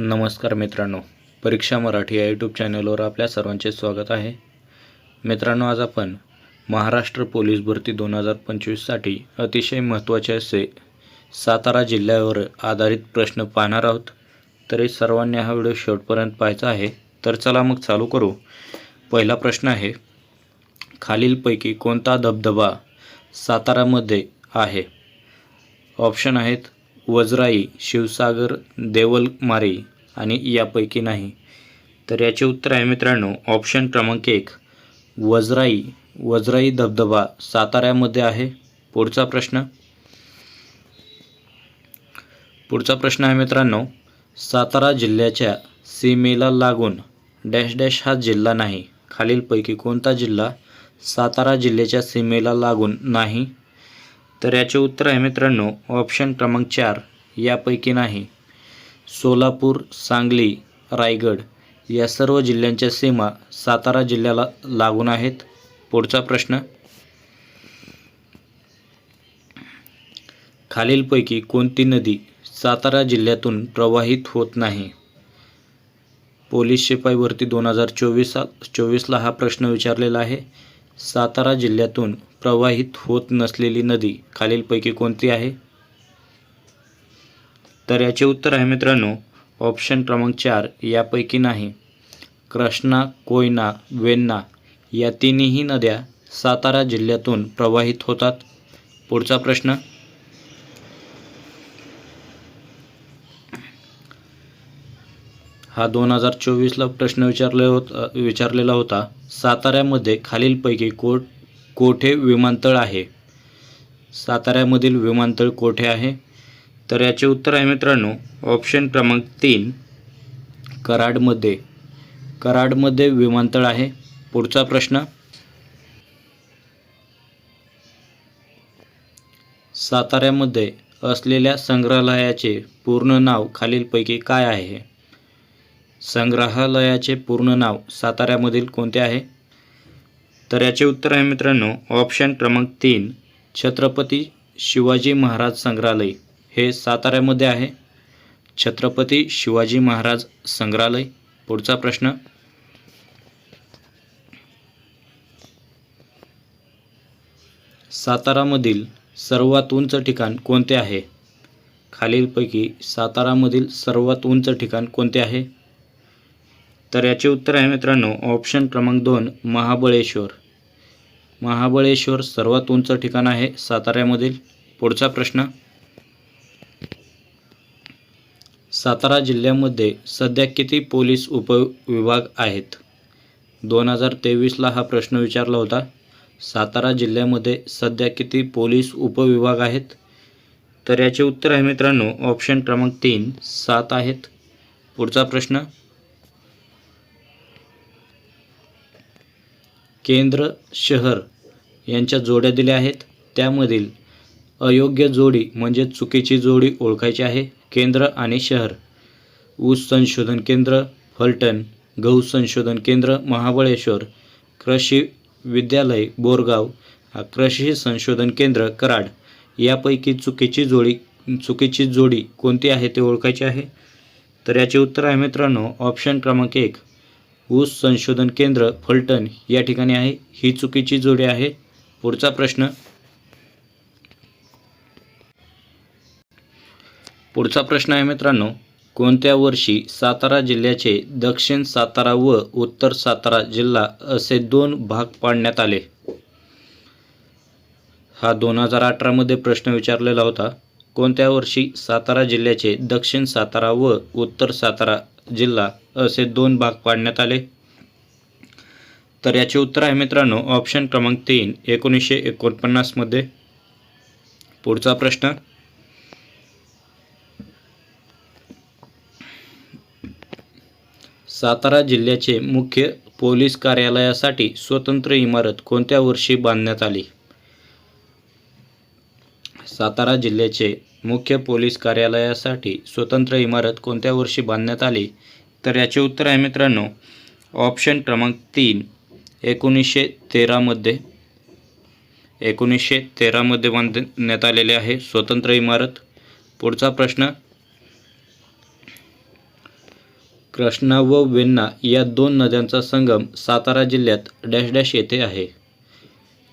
नमस्कार मित्रांनो. परीक्षा मराठी या यूट्यूब चॅनलवर आपल्या सर्वांचे स्वागत आहे. मित्रांनो आज आपण महाराष्ट्र पोलीस भरती दोन हजार पंचवीससाठी अतिशय महत्त्वाचे असे सातारा जिल्ह्यावर आधारित प्रश्न पाहणार आहोत. तरी सर्वांनी हा व्हिडिओ शेवटपर्यंत पाहायचा आहे. तर चला मग चालू करू. पहिला प्रश्न आहे खालीलपैकी कोणता धबधबा सातारामध्ये आहे? ऑप्शन आहेत वजराई शिवसागर देवलमारी आणि यापैकी नाही. तर याचे उत्तर आहे मित्रांनो ऑप्शन क्रमांक एक वजराई. वजराई धबधबा साताऱ्यामध्ये आहे. पुढचा प्रश्न. पुढचा प्रश्न आहे मित्रांनो सातारा जिल्ह्याच्या सीमेला लागून डॅश डॅश हा जिल्हा नाही. खालीलपैकी कोणता जिल्हा सातारा जिल्ह्याच्या सीमेला लागून नाही? तर याचे उत्तर आहे मित्रांनो ऑप्शन क्रमांक चार यापैकी नाही. सोलापूर सांगली रायगड या सर्व जिल्ह्यांच्या सीमा सातारा जिल्ह्याला लागून आहेत. पुढचा प्रश्न. खालीलपैकी कोणती नदी सातारा जिल्ह्यातून प्रवाहित होत नाही? पोलीस शिपाई भरती दोन हजार चोवीस चोवीसला हा प्रश्न विचारलेला आहे. सातारा जिल्ह्यातून प्रवाहित होत नसलेली नदी खालीलपैकी कोणती आहे? तर याचे उत्तर आहे मित्रांनो ऑप्शन क्रमांक चार यापैकी नाही. कृष्णा कोयना वेन्ना या तिन्ही नद्या सातारा जिल्ह्यातून प्रवाहित होतात. पुढचा प्रश्न. हा दोन हजार चोवीसला प्रश्न विचारले होत विचारलेला होता. साताऱ्यामध्ये खालीलपैकी कोट कोठे विमानतळ आहे? साताऱ्यामधील विमानतळ कोठे आहे? तर याचे उत्तर आहे मित्रांनो ऑप्शन क्रमांक तीन कराडमध्ये. कराडमध्ये विमानतळ आहे. पुढचा प्रश्न. साताऱ्यामध्ये असलेल्या संग्रहालयाचे पूर्ण नाव खालीलपैकी काय आहे? संग्रहालयाचे पूर्ण नाव साताऱ्यामधील कोणते आहे? तर याचे उत्तर आहे मित्रांनो ऑप्शन क्रमांक तीन छत्रपती शिवाजी महाराज संग्रहालय. हे साताऱ्यामध्ये आहे. छत्रपती शिवाजी महाराज संग्रहालय. पुढचा प्रश्न. सातारामधील सर्वात उंच ठिकाण कोणते आहे? खालीलपैकी सातारामधील सर्वात उंच ठिकाण कोणते आहे? तर याचे उत्तर आहे मित्रांनो ऑप्शन क्रमांक दोन महाबळेश्वर. महाबळेश्वर सर्वात उंच ठिकाण आहे साताऱ्यामधील. पुढचा प्रश्न. सातारा जिल्ह्यामध्ये सध्या किती पोलीस उपविभाग आहेत? दोन हजार तेवीसला हा प्रश्न विचारला होता. सातारा जिल्ह्यामध्ये सध्या किती पोलीस उपविभाग आहेत? तर याचे उत्तर आहे मित्रांनो ऑप्शन क्रमांक तीन सात आहेत. पुढचा प्रश्न. केंद्र शहर यांच्या जोड्या दिल्या आहेत. त्यामधील अयोग्य जोडी म्हणजे चुकीची जोडी ओळखायची आहे. केंद्र आणि शहर. ऊस संशोधन केंद्र फलटण गहू संशोधन केंद्र महाबळेश्वर कृषी विद्यालय बोरगाव कृषी संशोधन केंद्र कराड. यापैकी चुकीची जोडी चुकीची जोडी कोणती आहे ते ओळखायचे आहे? तर याचे उत्तर आहे मित्रांनो ऑप्शन क्रमांक एक. ऊस संशोधन केंद्र फलटण या ठिकाणी आहे. ही चुकीची जोडी आहे. पुढचा प्रश्न. पुढचा प्रश्न आहे मित्रांनो कोणत्या वर्षी सातारा जिल्ह्याचे दक्षिण सातारा व उत्तर सातारा जिल्हा असे दोन भाग पाडण्यात आले? हा दोन हजार अठरामध्ये प्रश्न विचारलेला होता. कोणत्या वर्षी सातारा जिल्ह्याचे दक्षिण सातारा व उत्तर सातारा जिल्हा असे दोन भाग पाडण्यात आले? तर याचे उत्तर आहे मित्रांनो ऑप्शन क्रमांक तीन एकोणीसशे एकोणपन्नासमध्ये पुढचा प्रश्न. सातारा जिल्ह्याचे मुख्य पोलीस कार्यालयासाठी स्वतंत्र इमारत कोणत्या वर्षी बांधण्यात आली? सातारा जिल्ह्याचे मुख्य पोलीस कार्यालयासाठी स्वतंत्र इमारत कोणत्या वर्षी बांधण्यात आली? तर याचे उत्तर आहे मित्रांनो ऑप्शन क्रमांक तीन एकोणीसशे तेरामध्ये एकोणीसशे तेरामध्ये बांधण्यात आलेले आहे स्वतंत्र इमारत. पुढचा प्रश्न कृष्णा व वेण्णा या दोन नद्यांचा संगम सातारा जिल्ह्यात डॅश डॅश येथे आहे.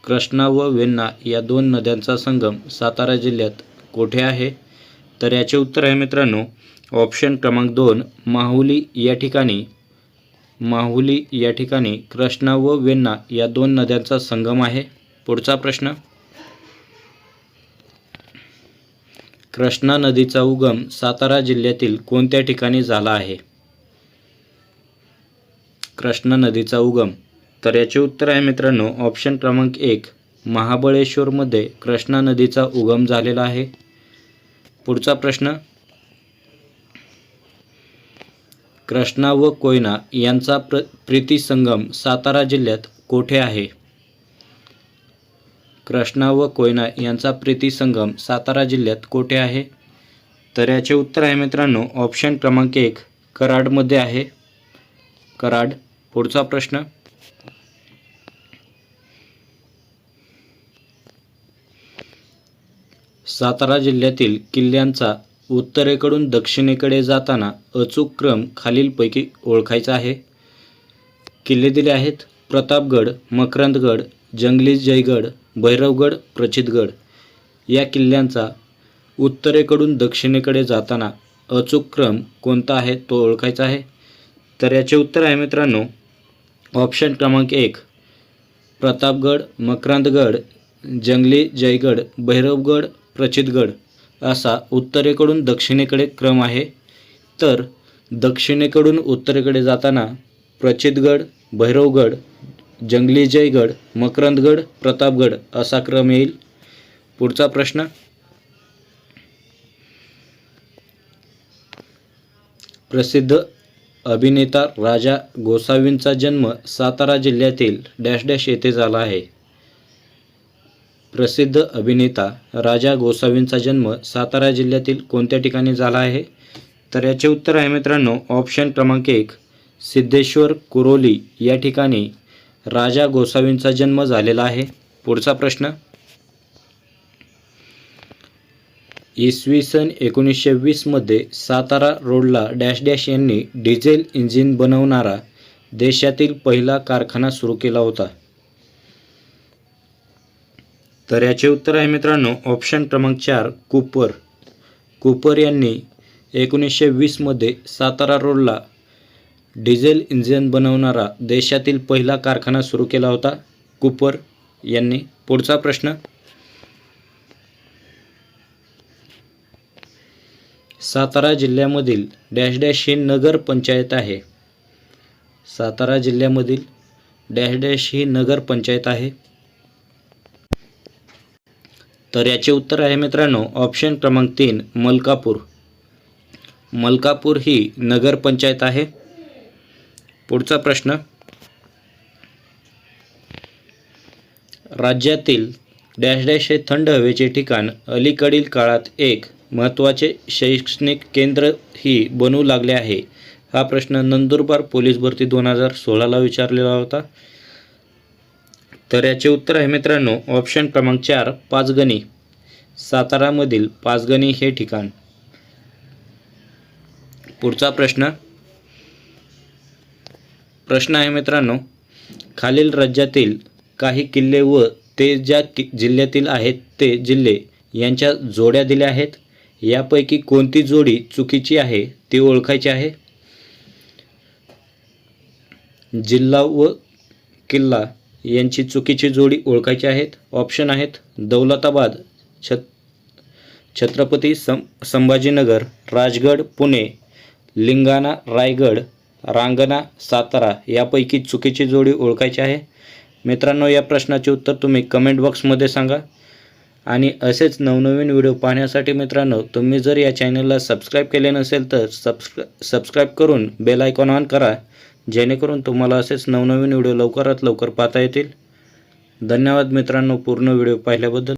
कृष्णा व वेण्णा या दोन नद्यांचा संगम सातारा जिल्ह्यात कोठे आहे? तर याचे उत्तर आहे मित्रांनो ऑप्शन क्रमांक दोन माहुली या ठिकाणी. माहुली या ठिकाणी कृष्णा व वेण्णा या दोन नद्यांचा संगम आहे. पुढचा प्रश्न. कृष्णा नदीचा उगम सातारा जिल्ह्यातील कोणत्या ठिकाणी झाला आहे? कृष्णा नदीचा उगम तर याचे उत्तर आहे मित्रांनो ऑप्शन क्रमांक एक महाबळेश्वरमध्ये कृष्णा नदीचा उगम झालेला आहे. पुढचा प्रश्न कृष्णा व कोयना यांचा प्र प्रीतिसंगम सातारा जिल्ह्यात कोठे आहे? कृष्णा व कोयना यांचा प्रीतिसंगम सातारा जिल्ह्यात कोठे आहे? तर याचे उत्तर आहे मित्रांनो ऑप्शन क्रमांक एक कराडमध्ये आहे. कराड पुढचा प्रश्न सातारा जिल्ह्यातील किल्ल्यांचा उत्तरेकडून दक्षिणेकडे जाताना अचूक क्रम खालीलपैकी ओळखायचा आहे. किल्ले दिले आहेत. प्रतापगड मकरंदगड जंगली जयगड भैरवगड प्रचितगड. या किल्ल्यांचा उत्तरेकडून दक्षिणेकडे जाताना अचूक क्रम कोणता आहे तो ओळखायचा आहे. तर याचे उत्तर आहे मित्रांनो ऑप्शन क्रमांक एक प्रतापगड मकरंदगड जंगली जयगड भैरवगड प्रचितगड असा उत्तरेकडून दक्षिणेकडे क्रम आहे. तर दक्षिणेकडून उत्तरेकडे जाताना प्रचितगड भैरवगड जंगली जयगड मकरंदगड प्रतापगड असा क्रम येईल. पुढचा प्रश्न. प्रसिद्ध अभिनेता राजा गोसावींचा जन्म सातारा जिल्ह्यातील डॅश डॅश येथे झाला आहे. प्रसिद्ध अभिनेता राजा गोसावींचा जन्म सातारा जिल्ह्यातील कोणत्या ठिकाणी झाला आहे? तर याचे उत्तर आहे मित्रांनो ऑप्शन क्रमांक एक सिद्धेश्वर कुरोली या ठिकाणी राजा गोसावींचा जन्म झालेला आहे. पुढचा प्रश्न. इसवी सन एकोणीसशे वीसमध्ये सातारा रोडला डॅश डॅश यांनी डिझेल इंजिन बनवणारा देशातील पहिला कारखाना सुरू केला होता. तर याचे उत्तर आहे मित्रांनो ऑप्शन क्रमांक चार कुपर. कुपर यांनी एकोणीसशे वीसमध्ये सातारा रोडला डिझेल इंजिन बनवणारा देशातील पहिला कारखाना सुरू केला होता. कुपर यांनी पुढचा प्रश्न. सातारा जिल्ह्यामधील डॅश डॅश ही नगर पंचायत आहे. सातारा जिल्ह्यामधील डॅश डॅश ही नगर पंचायत आहे. तर याचे उत्तर आहे मित्रांनो ऑप्शन क्रमांक तीन मलकापूर. मलकापूर ही नगरपंचायत आहे. पुढचा प्रश्न. राज्यातील डॅश डॅश हे थंड हवेचे ठिकाण अलीकडील काळात एक महत्त्वाचे शैक्षणिक केंद्र ही बनू लागले आहे. हा प्रश्न नंदुरबार पोलीस भरती दोन हजार सोळाला विचारलेला होता. तर याचे उत्तर आहे मित्रांनो ऑप्शन क्रमांक चार पाचगणी. सातारामधील पाचगणी हे ठिकाण. पुढचा प्रश्न. प्रश्न आहे मित्रांनो खालील राज्यातील काही किल्ले व ते ज्या कि जिल्ह्यातील आहेत ते जिल्हे यांच्या जोड्या दिल्या आहेत. यापैकी कोणती जोडी चुकीची आहे ती ओळखायची आहे. जिल्हा व किल्ला. यांची चुकीची जोडी ओळखायची आहेत. ऑप्शन आहेत दौलताबाद छत छत्रपती सं संभाजीनगर राजगड पुणे लिंगाणा रायगड रांगणा सातारा यापैकी चुकीची जोडी ओळखायची आहे. मित्रांनो या प्रश्नाचे उत्तर तुम्ही कमेंट बॉक्समध्ये सांगा. आणि असेच नवनवीन व्हिडिओ पाहण्यासाठी मित्रांनो तुम्ही जर या चॅनलला सबस्क्राईब केले नसेल तर सबस्क्रा सबस्क्राईब करून बेल आयकॉन ऑन करा. जेणेकरून तुम्हाला असेच नवनवीन व्हिडिओ लवकरात लवकर पाहता येतील. धन्यवाद मित्रांनो पूर्ण व्हिडिओ पाहिल्याबद्दल.